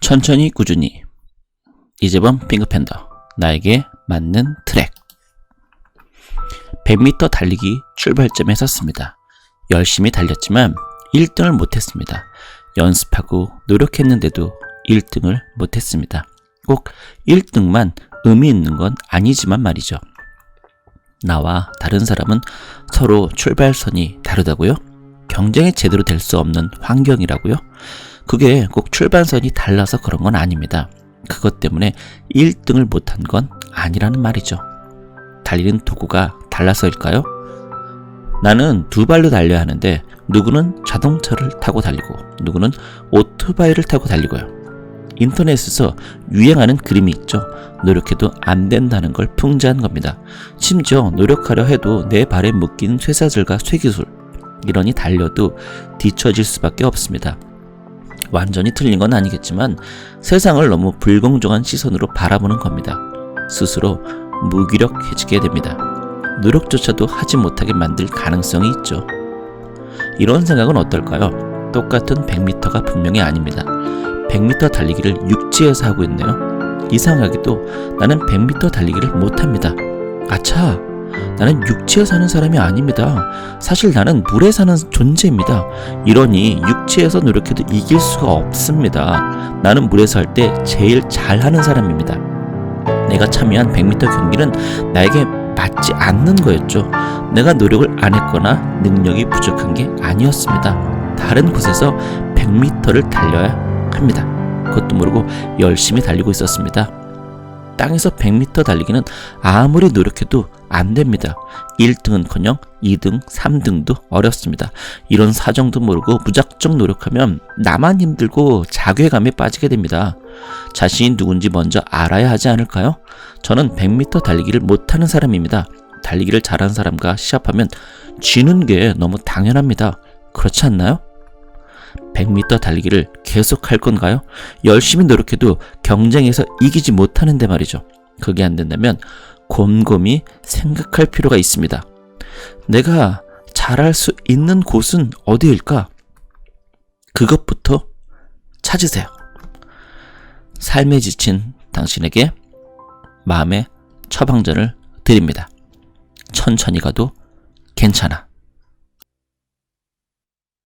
천천히 꾸준히 이재범 핑크팬더 나에게 맞는 트랙 100m 달리기 출발점에 섰습니다. 열심히 달렸지만 1등을 못했습니다. 연습하고 노력했는데도 1등을 못했습니다. 꼭 1등만 의미 있는 건 아니지만 말이죠. 나와 다른 사람은 서로 출발선이 다르다고요? 경쟁이 제대로 될 수 없는 환경이라고요? 그게 꼭 출발선이 달라서 그런 건 아닙니다. 그것 때문에 1등을 못한 건 아니라는 말이죠. 달리는 도구가 달라서일까요? 나는 두 발로 달려야 하는데 누구는 자동차를 타고 달리고 누구는 오토바이를 타고 달리고요. 인터넷에서 유행하는 그림이 있죠. 노력해도 안 된다는 걸 풍자한 겁니다. 심지어 노력하려 해도 내 발에 묶이는 쇠사슬과 쇠기술 이러니 달려도 뒤처질 수밖에 없습니다. 완전히 틀린 건 아니겠지만 세상을 너무 불공정한 시선으로 바라보는 겁니다. 스스로 무기력해지게 됩니다. 노력조차도 하지 못하게 만들 가능성이 있죠. 이런 생각은 어떨까요? 똑같은 100m가 분명히 아닙니다. 100m 달리기를 육지에서 하고 있네요. 이상하게도 나는 100m 달리기를 못합니다. 아차! 나는 육지에 사는 사람이 아닙니다. 사실 나는 물에 사는 존재입니다. 이러니 육지에서 노력해도 이길 수가 없습니다. 나는 물에서 할때 제일 잘하는 사람입니다. 내가 참여한 100m 경기는 나에게 맞지 않는 거였죠. 내가 노력을 안 했거나 능력이 부족한 게 아니었습니다. 다른 곳에서 100m를 달려야 합니다. 그것도 모르고 열심히 달리고 있었습니다. 땅에서 100m 달리기는 아무리 노력해도 안 됩니다. 1등은커녕 2등, 3등도 어렵습니다. 이런 사정도 모르고 무작정 노력하면 나만 힘들고 자괴감에 빠지게 됩니다. 자신이 누군지 먼저 알아야 하지 않을까요? 저는 100m 달리기를 못하는 사람입니다. 달리기를 잘하는 사람과 시합하면 지는 게 너무 당연합니다. 그렇지 않나요? 100m 달리기를 계속 할 건가요? 열심히 노력해도 경쟁에서 이기지 못하는데 말이죠. 그게 안 된다면 곰곰이 생각할 필요가 있습니다. 내가 잘할 수 있는 곳은 어디일까? 그것부터 찾으세요. 삶에 지친 당신에게 마음의 처방전을 드립니다. 천천히 가도 괜찮아.